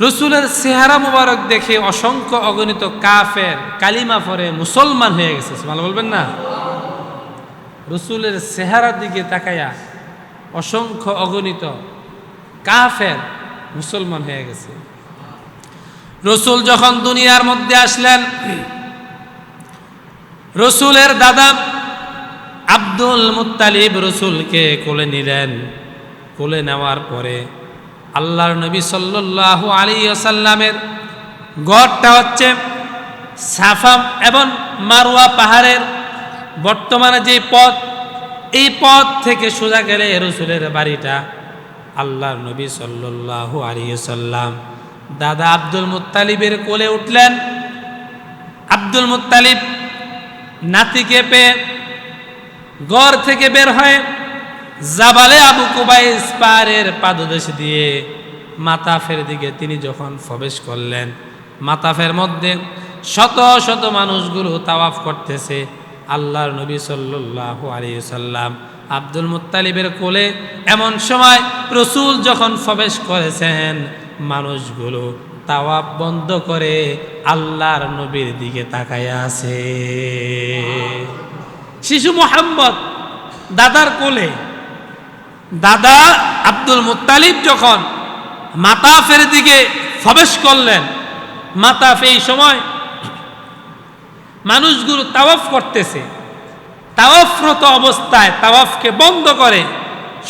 রসুলের চেহারা মুবারক দেখে অসংখ্য অগণিত কাফের কালিমা পরে মুসলমান হয়ে গেছে ভালো বলবেন না? রসুলের চেহারার দিকে তাকাইয়া অসংখ্য অগণিত কাফের মুসলমান হয়ে গেছে। রসুল যখন দুনিয়ার মধ্যে আসলেন, রসুলের দাদা আব্দুল মুত্তালিব রসুলকে কোলে নিলেন। কোলে নেওয়ার পরে আল্লাহর নবী সাল্লাল্লাহু আলী আসাল্লামের গড়টা হচ্ছে সাফা এবং মারুয়া পাহাড়ের বর্তমানে যে পথ, এই পথ থেকে সোজা গেলে রসুলের বাড়িটা আল্লাহর নবী সাল্লাল্লাহু আলী দাদা আব্দুল মুত্তালিবের কোলে উঠলেন। আব্দুল মুত্তালিব নাতিকে পেয়ে গড় থেকে বের হয় জাবালে আবু কুবাইস পাহাড়ের পাদদেশ দিয়ে মাতাফের দিকে তিনি যখন প্রবেশ করলেন, মাতাফের মধ্যে শত শত মানুষগুলো তাওয়াফ করতেছে আল্লাহর নবী সাল্লাল্লাহু আলাইহি সাল্লাম আব্দুল মুত্তালিবের কোলে এমন সময় রসুল যখন প্রবেশ করেছেন, মানুষগুলো তাওয়াফ বন্ধ করে আল্লাহর নবীর দিকে তাকায় আছে। শিশু মোহাম্মদ, দাদার কোলে দাদা আব্দুল মুত্তালিব যখন মাতাফের দিকে প্রবেশ করলেন মাতাফ এই সময় মানুষগুলো তাওয়াফ করতেছে। তাওয়াফরত অবস্থায় তাওয়াফকে বন্ধ করে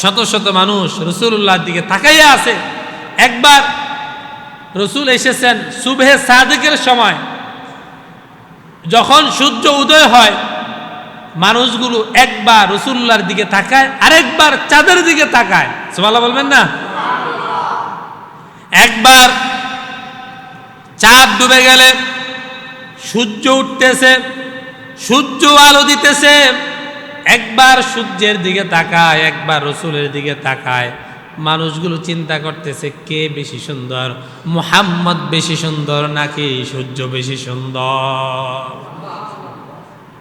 শত শত মানুষ রসুল্লাহর দিকে তাকাইয়া আছে। একবার রসুল এসেছেন সুবহে সাদেকের সময়, যখন সূর্য উদয় হয় মানুষগুলো একবার রসুল্লার দিকে তাকায়, আরেকবার চাঁদের দিকে তাকায়। সোমালা বলবেন না? একবার চাঁদ ডুবে গেলে সূর্য উঠতেছে, সূর্য আলো দিতেছে, একবার সূর্যের দিকে তাকায়, একবার রসুলের দিকে তাকায়। মানুষগুলো চিন্তা করতেছে, কে বেশি সুন্দর? মুহাম্মদ বেশি সুন্দর নাকি সূর্য বেশি সুন্দর?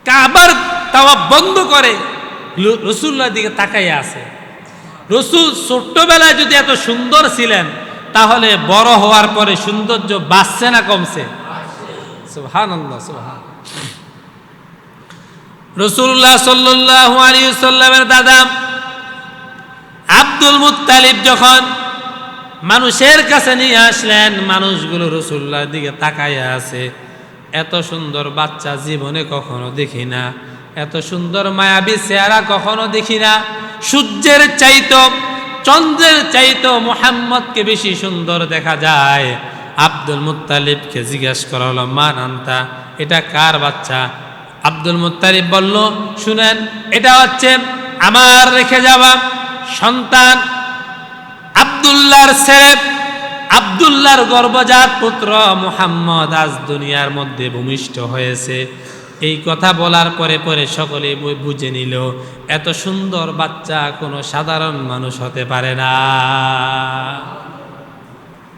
কাবার তাওয়া বন্ধ করে রসুল্লার দিকে তাকাইয়া আছে। রসুল ছোট্টবেলায় যদি এত সুন্দর ছিলেন, তাহলে বড় হওয়ার পরে সৌন্দর্য বাড়ছে না কমছে? রসুল্লাহ সাল্লাল্লাহু আলাইহি দাদা আব্দুল মুত্তালিব যখন মানুষের কাছে নিয়ে আসলেন, মানুষগুলো রসুল্লাহর দিকে তাকাইয়া আছে। এত সুন্দর বাচ্চা জীবনে কখনো দেখি না। এত সুন্দর মায়াবী চেহারা কখনো দেখি না। সূর্যের চাইতো, চন্দ্রের চাইতো মোহাম্মদকে বেশি সুন্দর দেখা যায়। আব্দুল মুত্তালিবকে জিজ্ঞেস করা হলো, মা নান্তা, এটা কার বাচ্চা? আব্দুল মুত্তালিব বলল, শুনেন, এটা হচ্ছে আমার রেখে যাওয়া সন্তান আবদুল্লাহর ছেলে। আবদুল্লাহর গর্ভজাত পুত্র মোহাম্মদ আজ দুনিয়ার মধ্যে ভূমিষ্ঠ হয়েছে। এই কথা বলার পরে পরে সকলে বুঝে নিল, এত সুন্দর বাচ্চা কোনো সাধারণ মানুষ হতে পারে না।